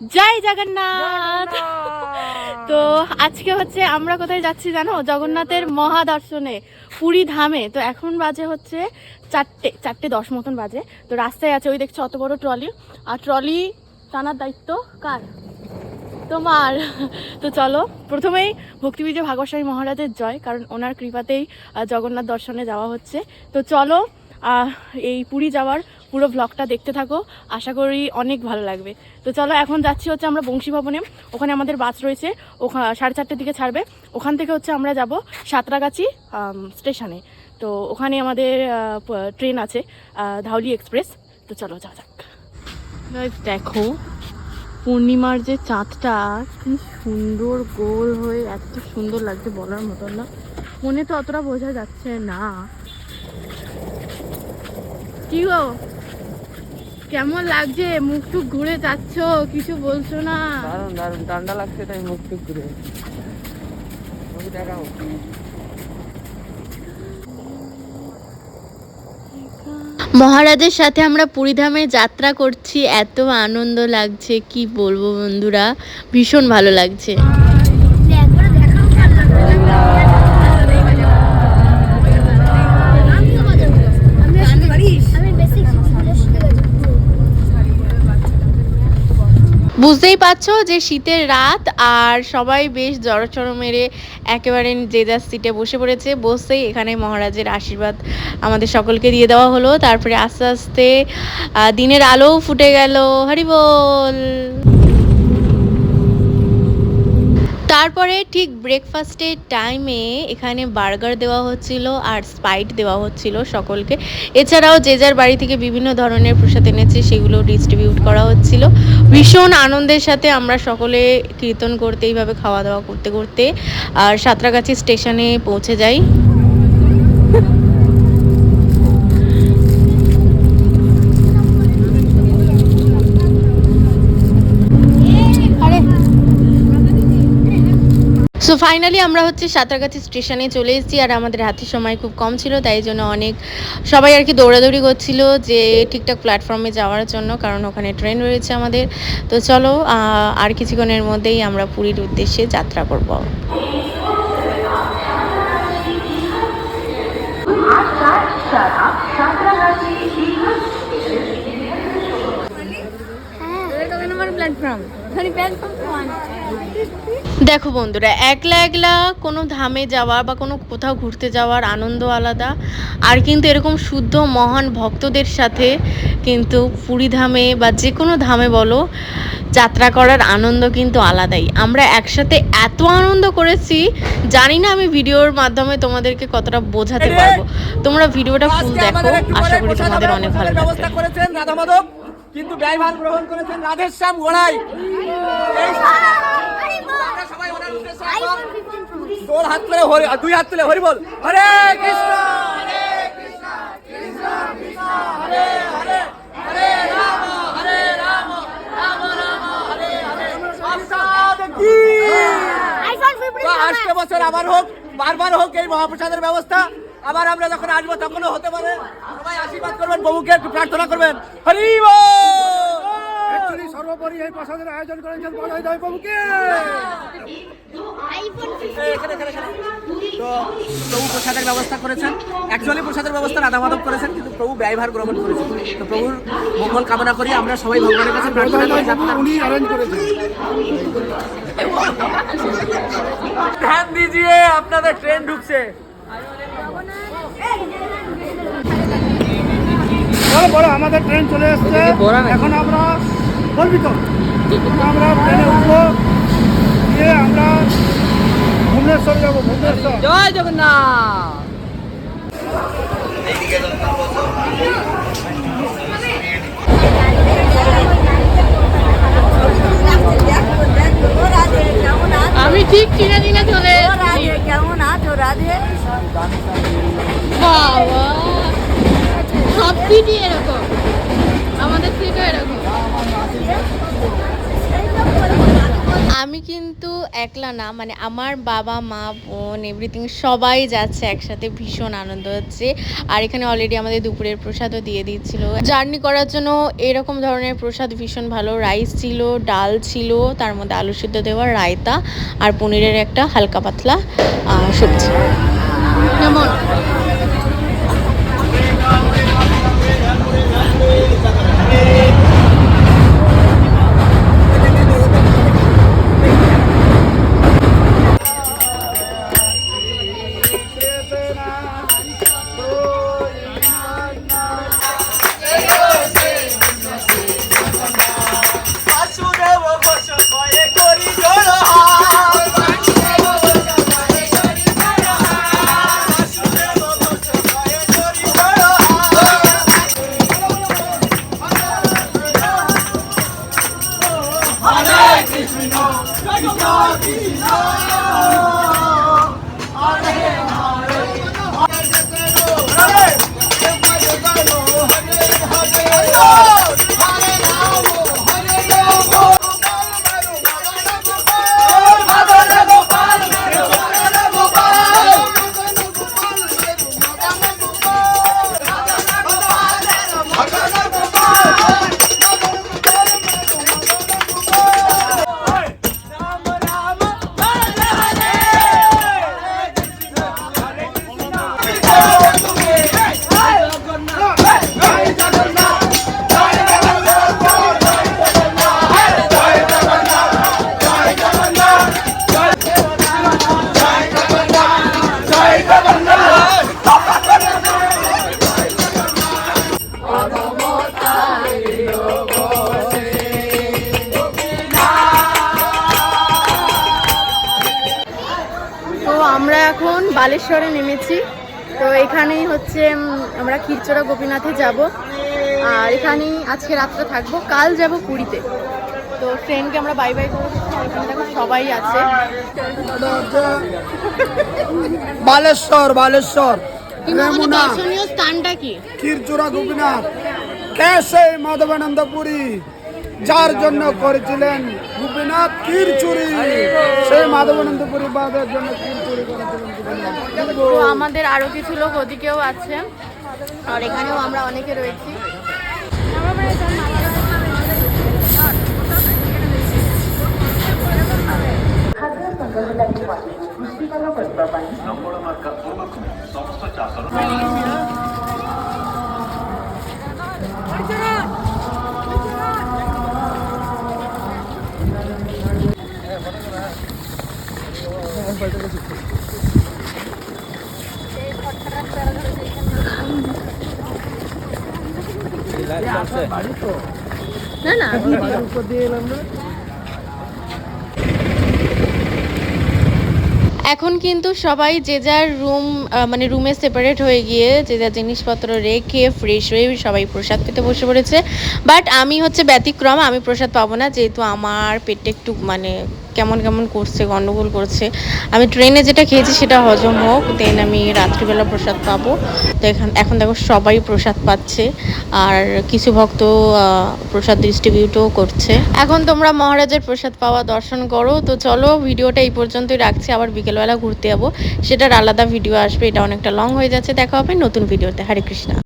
জয় জগন্নাথ। তো আজকে হচ্ছে আমরা কোথায় যাচ্ছি জানো? জগন্নাথের মহাদর্শনে পুরী ধামে। তো এখন বাজে হচ্ছে চারটে চারটে দশ মতন বাজে। তো রাস্তায় আছে ওই দেখছ অত বড় ট্রলি। আর ট্রলি টানার দায়িত্ব কার? তোমার। তো চলো প্রথমেই ভক্তিবিজয় ভাগবস্বামী মহারাজের জয় কারণ ওনার কৃপাতেই জগন্নাথ দর্শনে যাওয়া হচ্ছে। তো চলো এই পুরী যাওয়ার পুরো ব্লগটা দেখতে থাকো। আশা করি অনেক ভালো লাগবে। তো চলো এখন যাচ্ছি হচ্ছে আমরা বংশী ভবনে। ওখানে আমাদের বাস রয়েছে। ওখানে সাড়ে চারটের দিকে ছাড়বে। ওখান থেকে হচ্ছে আমরা যাব সাঁতরাগাছি স্টেশনে। তো ওখানে আমাদের ট্রেন আছে ধাউলি এক্সপ্রেস। তো চলো যাওয়া যাক। দেখো, পূর্ণিমার যে চাঁদটা, কি সুন্দর গোল হয়ে এত সুন্দর লাগছে বলার মতন না। মনে তো অতটা বোঝা যাচ্ছে না। কি গো? কেমন লাগছে? মুখ টুক ঘুরে যাচ্ছ কিছু বলছো না? দারুণ দারুণ ঠান্ডা লাগছে তাই মুখ টুক ঘুরে। দেখাও। মহারাজের সাথে আমরা পুরীধামে যাত্রা করছি এত আনন্দ লাগছে কি বলব বন্ধুরা? ভীষণ ভালো লাগছে। বুঝতেই পারছ যে শীতের রাত আর সবাই বেশ জড়চড় মেরে একেবারে যে যার সিটে বসে পড়েছে। বসেই এখানে মহারাজের আশীর্বাদ আমাদের সকলকে দিয়ে দেওয়া হলো। তারপরে আস্তে আস্তে দিনের আলোও ফুটে গেল। হরিবল! তারপরে ঠিক ব্রেকফাস্টের টাইমে এখানে বার্গার দেওয়া হচ্ছিল আর স্পাইট দেওয়া হচ্ছিল সকলকে। এছাড়াও যে যার বাড়ি থেকে বিভিন্ন ধরনের প্রসাদ এনেছে সেগুলো ডিস্ট্রিবিউট করা হচ্ছিল। ভীষণ আনন্দের সাথে আমরা সকলে কীর্তন করতে, এইভাবে খাওয়া দাওয়া করতে করতে, আর সাঁতরাগাছি স্টেশনে পৌঁছে যাই। সো ফাইনালি আমরা হচ্ছে সাঁতরাগাছি স্টেশনে চলে এসেছি আর আমাদের হাতে সময় খুব কম ছিল তাই জন্য অনেক সবাই আর কি দৌড়াদৌড়ি করছিল যে ঠিকঠাক প্ল্যাটফর্মে যাওয়ার জন্য কারণ ওখানে ট্রেন রয়েছে আমাদের। তো চলো আর কিছুক্ষণের মধ্যেই আমরা পুরীর উদ্দেশ্যে যাত্রা করব। প্ল্যাটফর্ম প্ল্যাটফর্ম দেখো বন্ধুরা একলা একলা কোনো ধামে যাওয়া বা কোনো কোথাও ঘুরতে যাওয়ার আনন্দ আলাদা। আর কিন্তু এরকম শুদ্ধ মহান ভক্তদের সাথে কিন্তু পুরী ধামে বা যে কোনো ধামে বলো যাত্রা করার আনন্দ কিন্তু আলাদাই। আমরা একসাথে এত আনন্দ করেছি জানি না আমি ভিডিওর মাধ্যমে তোমাদেরকে কতটা বোঝাতে পারব। তোমরা ভিডিওটা ফুল দেখো আশা করি তোমাদের অনেক ভালো লাগবে। কিন্তু ব্যয়ভার গ্রহণ করেছেন রাধেশ্যাম এই আমরা সবাই ওনার উদ্দেশ্যে একবার তোর হাত তুলে হরি দুই হাত তুলে হরি বল। হরে কৃষ্ণ। হরে কৃষ্ণ কৃষ্ণ কৃষ্ণ হরে হরে হরে রাম হরে রাম রাম রাম হরে হরে প্রসাদ কি আইফোন বছর আবার হোক বারবার হোক এই মহাপ্রসাদের ব্যবস্থা। আবার আমরা যখন আসব তখনও হতে পারে। সবাই আশীর্বাদ করবেন প্রভুকে একটু প্রার্থনা করবেন। হরি সর্বোপরি এই প্রসাদের আয়োজন করেছেন বজয় জয় প্রভুকে আইফোন এখানে এখানে এখানে তো প্রভু প্রসাদের ব্যবস্থা করেছেন। অ্যাকচুয়ালি প্রসাদের ব্যবস্থা রাধা মাধব করেছেন কিন্তু প্রভু ব্যয়ভার গ্রহণ করেছেন। তো প্রভুর মঙ্গল কামনা করি আমরা সবাই ভগবানের কাছে প্রার্থনা করি। উনি অ্যারেঞ্জ করেছেন। ধ্যান দিজিয়ে আপনাদের ট্রেন ঢুকছে। বলো আমাদের ট্রেন চলে এসছে। এখন আমরা বলবি তো আমরা ট্রেনে উঠবো। গিয়ে আমরা ভুবনেশ্বর যাব ভুবনেশ্বর। জয় জগন্নাথ। আমি ঠিক চিনে চিনে চলে কেমন আছো রাধে? বাবা সব সিটই এরকম। আমাদের সিটও এরকম। আমি কিন্তু একলা না মানে আমার বাবা, মা, বোন এভরিথিং সবাই যাচ্ছে একসাথে, ভীষণ আনন্দ হচ্ছে। আর এখানে অলরেডি আমাদের দুপুরের প্রসাদও দিয়ে দিচ্ছিল জার্নি করার জন্য এরকম ধরনের প্রসাদ ভীষণ ভালো। রাইস ছিল, ডাল ছিল, তার মধ্যে আলু সিদ্ধ দেওয়া, রায়তা আর পনিরের একটা হালকা পাতলা সবজি। তো এখন বালেশ্বরে নেমেছি। তো এখানেই হচ্ছে আমরা ক্ষীরচোরা গোপীনাথে যাব। আর এখানেই আজকে রাত্রে থাকব। কাল যাব পুরীতে। তো ফ্রেন্ডকে আমরা বাই বাই করে দেখো সবাই আছে। বালেশ্বর বালেশ্বর। দর্শনীয় স্থানটা কি? ক্ষীরচোরা গোপীনাথ। কেসে মাধবানন্দ পুরী যার জন্য করেছিলেন গোপীনাথ ক্ষীর চুরি সেই মাধবানন্দ পুরী বাদের জন্য ক্ষীর চুরি করেছিলেন তো আমাদের আরও কিছু লোক ওদিকেও আছে আর এখানেও আমরা অনেকে রয়েছি এখন কিন্তু সবাই যে যার রুম মানে রুমে সেপারেট হয়ে গিয়ে যে যার জিনিসপত্র রেখে ফ্রেশ হয়ে সবাই প্রসাদ পেতে বসে পড়েছে। বাট আমি হচ্ছে ব্যতিক্রম, আমি প্রসাদ পাবো না, যেহেতু আমার পেটে একটু মানে কেমন কেমন করছে, গন্ডগোল করছে। আমি ট্রেনে যেটা খেয়েছি সেটা হজম হোক দেন আমি রাত্রিবেলা প্রসাদ পাবো। তো এখন এখন দেখো সবাই প্রসাদ পাচ্ছে, আর কিছু ভক্ত প্রসাদ ডিস্ট্রিবিউটও করছে। এখন তোমরা মহারাজের প্রসাদ পাওয়া দর্শন করো। তো চলো ভিডিওটা এই পর্যন্তই রাখছি। আবার বিকেলবেলা ঘুরতে যাব। সেটার আলাদা ভিডিও আসবে। এটা অনেকটা লং হয়ে যাচ্ছে। দেখা হবে নতুন ভিডিওতে হরে কৃষ্ণা।